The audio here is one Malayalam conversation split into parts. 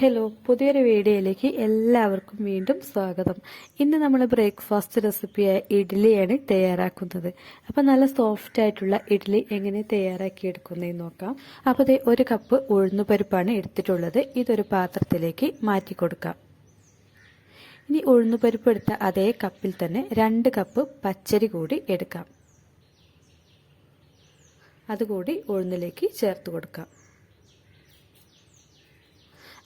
ഹലോ പുതിയൊരു വീഡിയോയിലേക്ക് എല്ലാവർക്കും വീണ്ടും സ്വാഗതം. ഇന്ന് നമ്മൾ ബ്രേക്ക്ഫാസ്റ്റ് റെസിപ്പിയായ ഇഡ്ഡലിയാണ് തയ്യാറാക്കുന്നത്. അപ്പം നല്ല സോഫ്റ്റ് ആയിട്ടുള്ള ഇഡ്ഡലി എങ്ങനെ തയ്യാറാക്കിയെടുക്കുന്നതെന്ന് നോക്കാം. അപ്പോൾ ദേ ഒരു കപ്പ് ഉഴുന്നുപരിപ്പാണ് എടുത്തിട്ടുള്ളത്. ഇതൊരു പാത്രത്തിലേക്ക് മാറ്റി കൊടുക്കാം. ഇനി ഉഴുന്നുപരിപ്പ് എടുത്ത അതേ കപ്പിൽ തന്നെ രണ്ട് കപ്പ് പച്ചരി കൂടി എടുക്കാം. അതുകൂടി ഉഴുന്നിലേക്ക് ചേർത്ത് കൊടുക്കാം.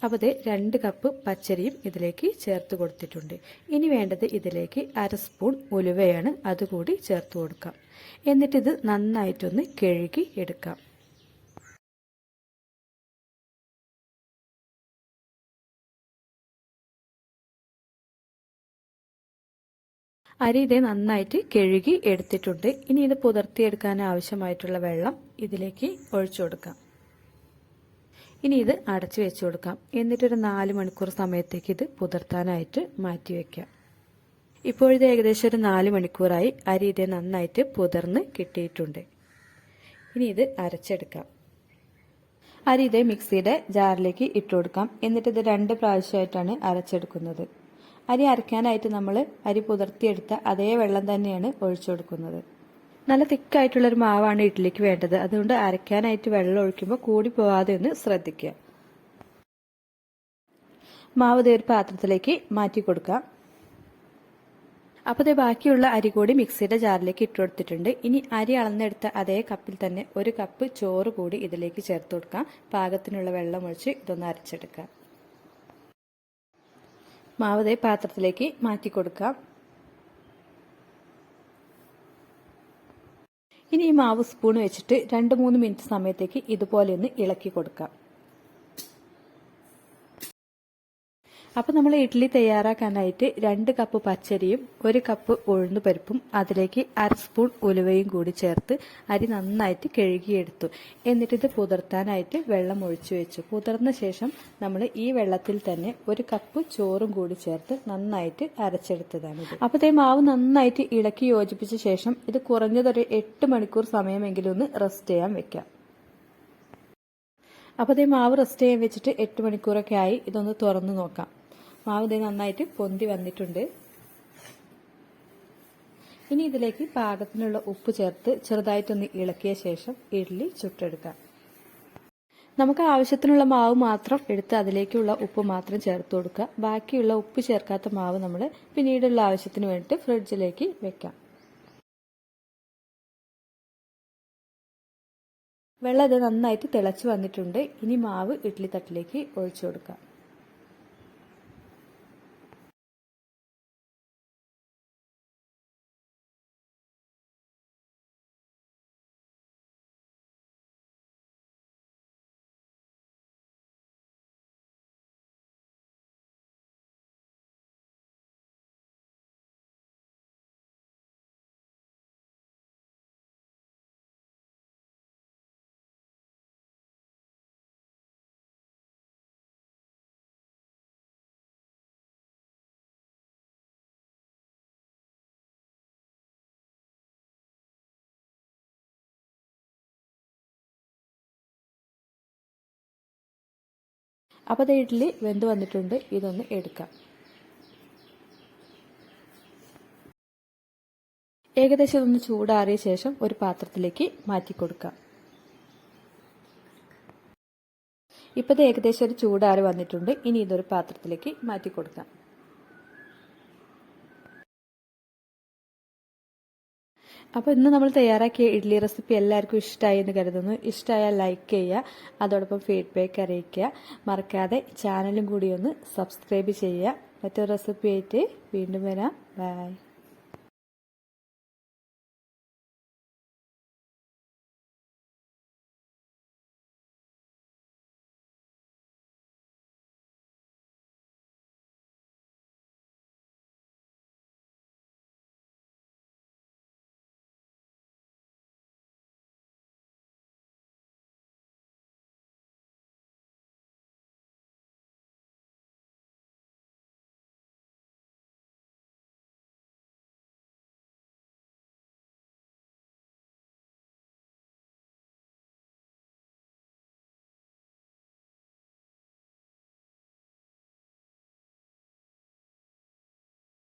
അപ്പോൾ ഇത് രണ്ട് കപ്പ് പച്ചരിയും ഇതിലേക്ക് ചേർത്ത് കൊടുത്തിട്ടുണ്ട്. ഇനി വേണ്ടത് ഇതിലേക്ക് അര സ്പൂൺ ഉലുവയാണ് അതുകൂടി ചേർത്ത് കൊടുക്കാം. എന്നിട്ടിത് നന്നായിട്ടൊന്ന് കഴുകി എടുക്കാം. അരി ഇത് നന്നായിട്ട് കഴുകി എടുത്തിട്ടുണ്ട്. ഇനി ഇത് പുതർത്തിയെടുക്കാൻ ആവശ്യമായിട്ടുള്ള വെള്ളം ഇതിലേക്ക് ഒഴിച്ചു കൊടുക്കാം. ഇനി ഇത് അടച്ചു വെച്ച് കൊടുക്കാം. എന്നിട്ടൊരു നാല് മണിക്കൂർ സമയത്തേക്ക് ഇത് പുതിർത്താനായിട്ട് മാറ്റി വയ്ക്കാം ഇപ്പോഴിത് ഏകദേശം ഒരു നാല് മണിക്കൂറായി അരി ഇത് നന്നായിട്ട് പുതിർന്ന് കിട്ടിയിട്ടുണ്ട്. ഇനി ഇത് അരച്ചെടുക്കാം. അരി ഇത് മിക്സിയുടെ ജാറിലേക്ക് ഇട്ട് കൊടുക്കാം. എന്നിട്ട് ഇത് രണ്ട് പ്രാവശ്യമായിട്ടാണ് അരച്ചെടുക്കുന്നത്. അരി അരയ്ക്കാനായിട്ട് നമ്മൾ അരി പുതിർത്തിയെടുത്ത അതേ വെള്ളം തന്നെയാണ് ഒഴിച്ചു കൊടുക്കുന്നത്. നല്ല തിക്കായിട്ടുള്ളൊരു മാവാണ് ഇഡ്ഡലിക്ക് വേണ്ടത്. അതുകൊണ്ട് അരയ്ക്കാനായിട്ട് വെള്ളം ഒഴിക്കുമ്പോൾ കൂടി പോവാതെ ഒന്ന് ശ്രദ്ധിക്കുക. മാവ് ഒരു പാത്രത്തിലേക്ക് മാറ്റി കൊടുക്കാം അപ്പോൾ ഇതേ ബാക്കിയുള്ള അരി കൂടി മിക്സിയുടെ ജാറിലേക്ക് ഇട്ട് കൊടുത്തിട്ടുണ്ട്. ഇനി അരി അളന്നെടുത്ത അതേ കപ്പിൽ തന്നെ ഒരു കപ്പ് ചോറ് കൂടി ഇതിലേക്ക് ചേർത്ത് കൊടുക്കാം പാകത്തിനുള്ള വെള്ളം ഒഴിച്ച് ഇതൊന്ന് അരച്ചെടുക്കാം മാവ് പാത്രത്തിലേക്ക് മാറ്റി കൊടുക്കാം ഇനി ഈ മാവ് സ്പൂൺ വെച്ചിട്ട് രണ്ട് മൂന്ന് മിനിറ്റ് സമയത്തേക്ക് ഇതുപോലെ ഒന്ന് ഇളക്കി കൊടുക്കാം. അപ്പോൾ നമ്മൾ ഇഡ്ഡലി തയ്യാറാക്കാനായിട്ട് രണ്ട് കപ്പ് പച്ചരിയും ഒരു കപ്പ് ഉഴുന്ന് പരിപ്പും അതിലേക്ക് അര സ്പൂൺ ഉലുവയും കൂടി ചേർത്ത് അരി നന്നായിട്ട് കഴുകിയെടുത്തു. എന്നിട്ട് ഇത് പുതിർത്താനായിട്ട് വെള്ളം ഒഴിച്ചു വെച്ചു. പുതിർന്ന ശേഷം നമ്മൾ ഈ വെള്ളത്തിൽ തന്നെ ഒരു കപ്പ് ചോറും കൂടി ചേർത്ത് നന്നായിട്ട് അരച്ചെടുത്തതാണ് ഇത്. ഈ മാവ് നന്നായിട്ട് ഇളക്കി യോജിപ്പിച്ച ശേഷം ഇത് കുറഞ്ഞതൊരു എട്ട് മണിക്കൂർ സമയമെങ്കിലും ഒന്ന് റെസ്റ്റ് ചെയ്യാൻ വെക്കാം. അപ്പോൾ അതേ മാവ് റെസ്റ്റ് ചെയ്യാൻ വെച്ചിട്ട് എട്ട് മണിക്കൂറൊക്കെ ആയി. ഇതൊന്ന് തുറന്നു നോക്കാം. മാവ് ഇത് നന്നായിട്ട് പൊന്തി വന്നിട്ടുണ്ട്. ഇനി ഇതിലേക്ക് പാകത്തിനുള്ള ഉപ്പ് ചേർത്ത് ചെറുതായിട്ടൊന്ന് ഇളക്കിയ ശേഷം ഇഡ്ഡലി ചുട്ടെടുക്കാം. നമുക്ക് ആവശ്യത്തിനുള്ള മാവ് മാത്രം എടുത്ത് അതിലേക്കുള്ള ഉപ്പ് മാത്രം ചേർത്ത് കൊടുക്കുക ബാക്കിയുള്ള ഉപ്പ് ചേർക്കാത്ത മാവ് നമ്മൾ പിന്നീടുള്ള ആവശ്യത്തിന് വേണ്ടിയിട്ട് ഫ്രിഡ്ജിലേക്ക് വെക്കാം. വെള്ളം ഇത് നന്നായിട്ട് തിളച്ച് വന്നിട്ടുണ്ട്. ഇനി മാവ് ഇഡ്ഡലി തട്ടിലേക്ക് ഒഴിച്ചു കൊടുക്കാം. അപ്പോൾ അത് ഇഡ്ഡലി വെന്ത് വന്നിട്ടുണ്ട്. ഇതൊന്ന് എടുക്കാം. ഏകദേശം ഒന്ന് ചൂടാറിയ ശേഷം ഒരു പാത്രത്തിലേക്ക് മാറ്റി കൊടുക്കാം. ഇത് ഏകദേശം ഒരു ചൂടാറി വന്നിട്ടുണ്ട്. ഇനി ഇതൊരു പാത്രത്തിലേക്ക് മാറ്റി കൊടുക്കാം. അപ്പോൾ ഇന്ന് നമ്മൾ തയ്യാറാക്കിയ ഇഡ്ഡലി റെസിപ്പി എല്ലാവർക്കും ഇഷ്ടമായി എന്ന് കരുതുന്നു. ഇഷ്ടമായാൽ ലൈക്ക് ചെയ്യുക അതോടൊപ്പം ഫീഡ്ബാക്ക് അറിയിക്കുക. മറക്കാതെ ചാനലും കൂടി ഒന്ന് സബ്സ്ക്രൈബ് ചെയ്യുക. മറ്റൊരു റെസിപ്പി ആയിട്ട് വീണ്ടും വരാം. ബൈ